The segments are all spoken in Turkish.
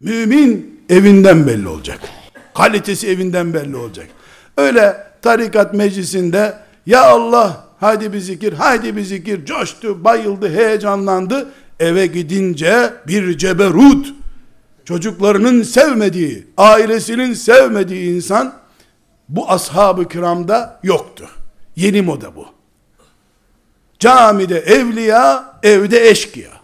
Mümin evinden belli olacak. Kalitesi evinden belli olacak. Öyle tarikat meclisinde ya Allah hadi bir zikir, hadi bir zikir coştu, bayıldı, heyecanlandı. Eve gidince bir ceberut, çocuklarının sevmediği, ailesinin sevmediği insan bu ashab-ı kiramda yoktu. Yeni moda bu. Camide evliya, evde eşkıya.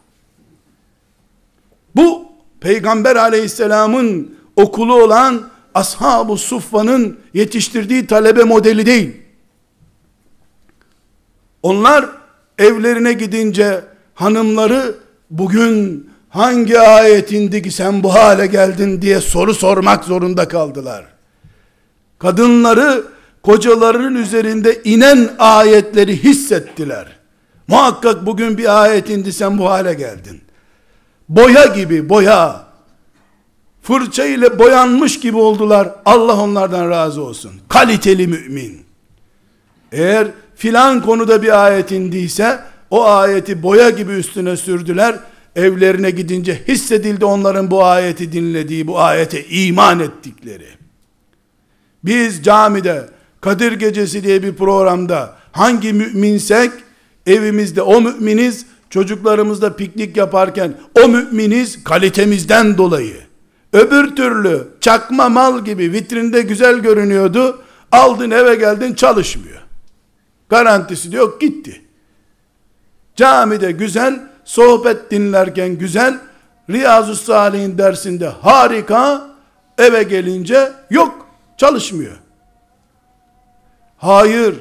Peygamber aleyhisselamın okulu olan ashab-ı suffa'nın yetiştirdiği talebe modeli değil. Onlar evlerine gidince hanımları bugün hangi ayet indi ki sen bu hale geldin diye soru sormak zorunda kaldılar. Kadınları kocalarının üzerinde inen ayetleri hissettiler. Muhakkak bugün bir ayet indi sen bu hale geldin. Boya gibi boya. Fırça ile boyanmış gibi oldular. Allah onlardan razı olsun. Kaliteli mümin. Eğer filan konuda bir ayet indiyse o ayeti boya gibi üstüne sürdüler. Evlerine gidince hissedildi onların bu ayeti dinlediği, bu ayete iman ettikleri. Biz camide Kadir Gecesi diye bir programda hangi müminsek evimizde o müminiz, çocuklarımızla piknik yaparken o müminiz kalitemizden dolayı. Öbür türlü çakma mal gibi vitrinde güzel görünüyordu. Aldın eve geldin çalışmıyor. Garantisi de yok gitti. Camide güzel, sohbet dinlerken güzel, Riyazu Salih'in dersinde harika, eve gelince yok, çalışmıyor. Hayır,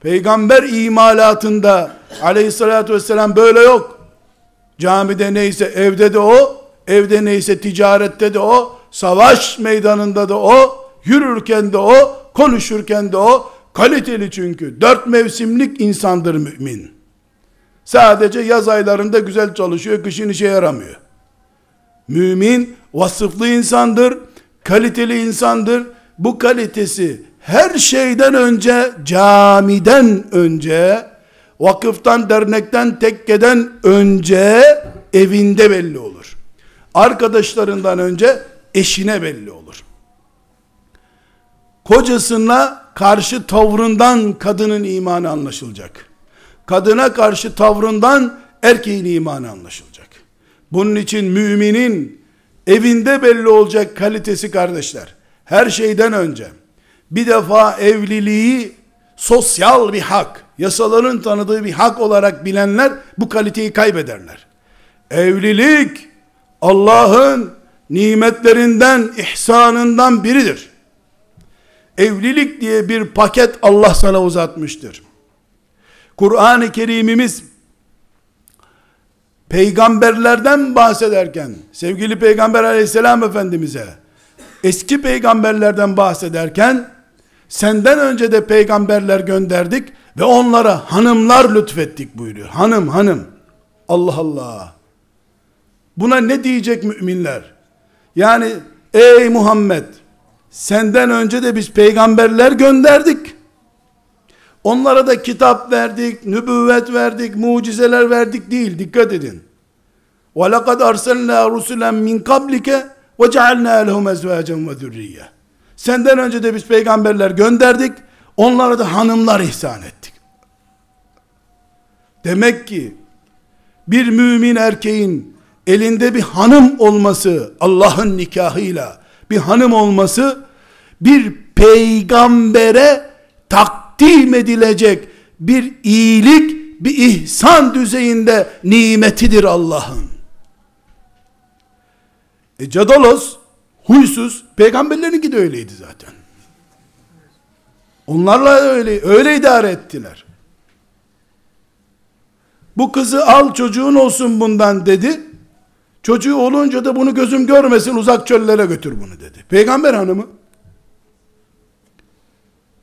peygamber imalatında aleyhissalatü vesselam böyle yok. Camide neyse evde de o, evde neyse ticarette de o, savaş meydanında da o, yürürken de o, konuşurken de o, kaliteli çünkü. Dört mevsimlik insandır mümin. Sadece yaz aylarında güzel çalışıyor, kışın işe yaramıyor. Mümin vasıflı insandır, kaliteli insandır. Bu kalitesi her şeyden önce, camiden önce, vakıftan, dernekten, tekkeden önce evinde belli olur. Arkadaşlarından önce eşine belli olur. Kocasına karşı tavrından kadının imanı anlaşılacak. Kadına karşı tavrından erkeğin imanı anlaşılacak. Bunun için müminin evinde belli olacak kalitesi kardeşler. Her şeyden önce bir defa evliliği sosyal bir hak, yasaların tanıdığı bir hak olarak bilenler bu kaliteyi kaybederler. Evlilik Allah'ın nimetlerinden, ihsanından biridir. Evlilik diye bir paket Allah sana uzatmıştır. Kur'an-ı Kerimimiz peygamberlerden bahsederken sevgili peygamber aleyhisselam efendimize eski peygamberlerden bahsederken senden önce de peygamberler gönderdik ve onlara hanımlar lütfettik buyuruyor. Hanım hanım. Allah Allah. Buna ne diyecek müminler? Yani ey Muhammed senden önce de biz peygamberler gönderdik. Onlara da kitap verdik, nübüvvet verdik, mucizeler verdik değil. Dikkat edin. وَلَقَدْ أَرْسَلْنَا رُسُلًا مِنْ قَبْلِكَ وَجَعَلْنَا لَهُمْ اَزْوَاجًا وَذُرِّيَّ Senden önce de biz peygamberler gönderdik. Onlara da hanımlar ihsan ettik. Demek ki bir mümin erkeğin elinde bir hanım olması Allah'ın nikahıyla bir hanım olması bir peygambere takdim edilecek bir iyilik bir ihsan düzeyinde nimetidir Allah'ın. E Cadalos huysuz peygamberlerinki de öyleydi zaten. Onlarla öyle öyle idare ettiler. Bu kızı al çocuğun olsun bundan dedi. Çocuğu olunca da bunu gözüm görmesin uzak çöllere götür bunu dedi. Peygamber hanımı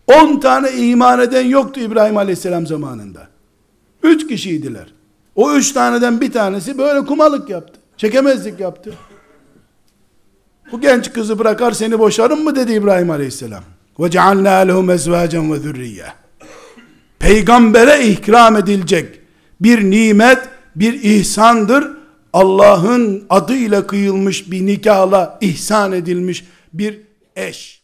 10 tane iman eden yoktu İbrahim Aleyhisselam zamanında. 3 kişiydiler. O üç taneden bir tanesi böyle kumalık yaptı. Çekemezlik yaptı. Bu genç kızı bırakar seni boşarım mı dedi İbrahim Aleyhisselam. Ve cealna lehum ezvacen ve zürriye. Peygambere ikram edilecek bir nimet, bir ihsandır. Allah'ın adıyla kıyılmış bir nikahla ihsan edilmiş bir eş.